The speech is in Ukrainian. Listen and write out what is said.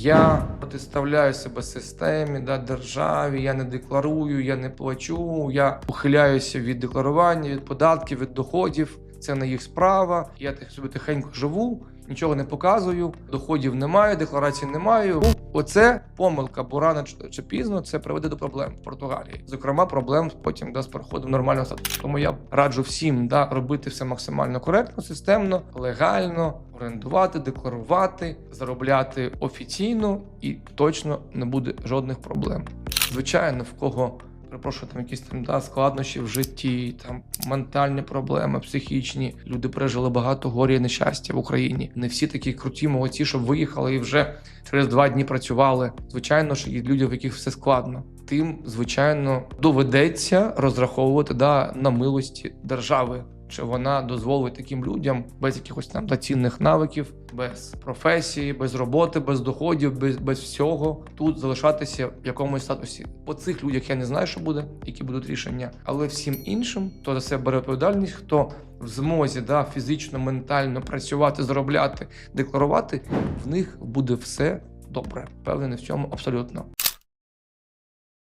Я протиставляю себе системі, да, державі, я не декларую, я не плачу, я ухиляюся від декларування, від податків, від доходів. Це не їх справа. Я так собі тихенько живу, нічого не показую, доходів немає, декларацій немає. Ну, Оце помилка, бо рано чи пізно це приведе до проблем в Португалії. Зокрема, проблем потім да, з переходом нормального статусу. Тому я раджу всім да, робити все максимально коректно, системно, легально, орендувати, декларувати, заробляти офіційно і точно не буде жодних проблем. Звичайно, в кого перепрошую, там якісь там да, складнощі в житті, там ментальні проблеми, психічні. Люди пережили багато горя і нещастя в Україні. Не всі такі круті молодці, що виїхали і вже через два дні працювали. Звичайно, що є люди, в яких все складно. Тим, звичайно, доведеться розраховувати да, на милості держави. Чи вона дозволить таким людям без якихось там да, цінних навиків, без професії, без роботи, без доходів, без, без всього тут залишатися в якомусь статусі? По цих людях я не знаю, що буде, які будуть рішення, але всім іншим, хто за себе бере відповідальність, хто в змозі да, фізично, ментально працювати, заробляти, декларувати, в них буде все добре. Впевнений в цьому абсолютно.